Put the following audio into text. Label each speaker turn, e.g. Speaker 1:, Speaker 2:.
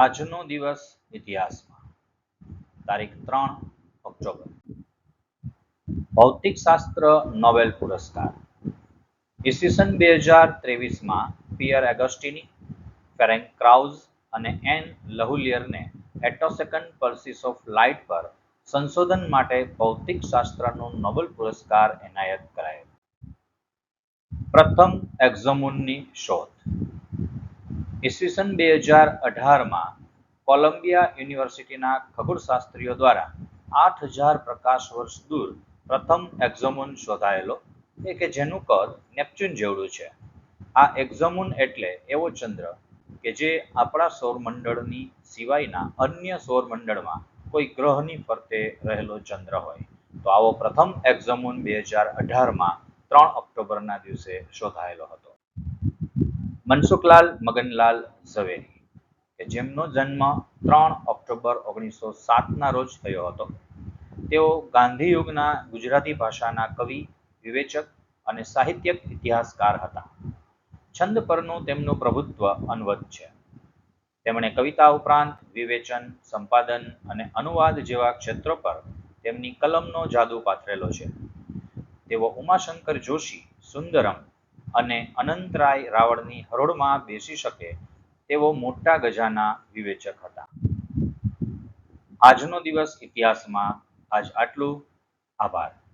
Speaker 1: આજનો દિવસ ઇતિહાસમાં. તારીખ ત્રણ ઓક્ટોબર. ભૌતિક શાસ્ત્ર નોબેલ પુરસ્કાર. ઈસવીસન બે હજાર ત્રેવીસમાં પિયર એગસ્ટિની ફેરેન્ક ક્રાઉઝ અને એન લહુલિયરને એટોસેકન્ડ પલ્સીસ ઓફ લાઇટ પર સંશોધન માટે ભૌતિક શાસ્ત્રનો નોબેલ પુરસ્કાર એનાયત કરાયો. પ્રથમ એક્ઝોમુનની શોધ. ઈસવીસન બે હજાર અઢારમાં કોલંબિયા યુનિવર્સિટીના ખગોળશાસ્ત્રીઓ દ્વારા આઠ હજાર પ્રકાશ વર્ષ દૂર પ્રથમ એક્ઝોમુન શોધાયેલો, એ કે જેનું કદ નેપ્ચ્યુન જેવડું છે. આ એક્ઝોમુન એટલે એવો ચંદ્ર કે જે આપણા સૌરમંડળની સિવાયના અન્ય સૌરમંડળમાં કોઈ ગ્રહની ફરતે રહેલો ચંદ્ર હોય. તો આવો પ્રથમ એક્ઝોમુન બે હજાર અઢારમાં ત્રણ ઓક્ટોબરના દિવસે શોધાયેલો હતો. મનસુખલાલ મગનલાલ ઝવેરી, કે જેમનો જન્મ ત્રણ ઓક્ટોબર ઓગણીસો સાતના રોજ થયો હતો. તેઓ ગાંધી યુગના ગુજરાતી ભાષાના કવિ, વિવેચક અને સાહિત્યક ઇતિહાસકાર હતા. છંદ પરનું તેમનું પ્રભુત્વ અનવત છે. તેમણે કવિતા ઉપરાંત વિવેચન, સંપાદન અને અનુવાદ જેવા ક્ષેત્રો પર તેમની કલમનો જાદુ પાથરેલો છે. તેઓ ઉમાશંકર જોશી, સુંદરમ અને અનંતરાય રાવણની હરોળમાં બેસી શકે તેવો મોટા ગજાના વિવેચક હતા. આજનો દિવસ ઇતિહાસમાં આજ આટલું. આભાર.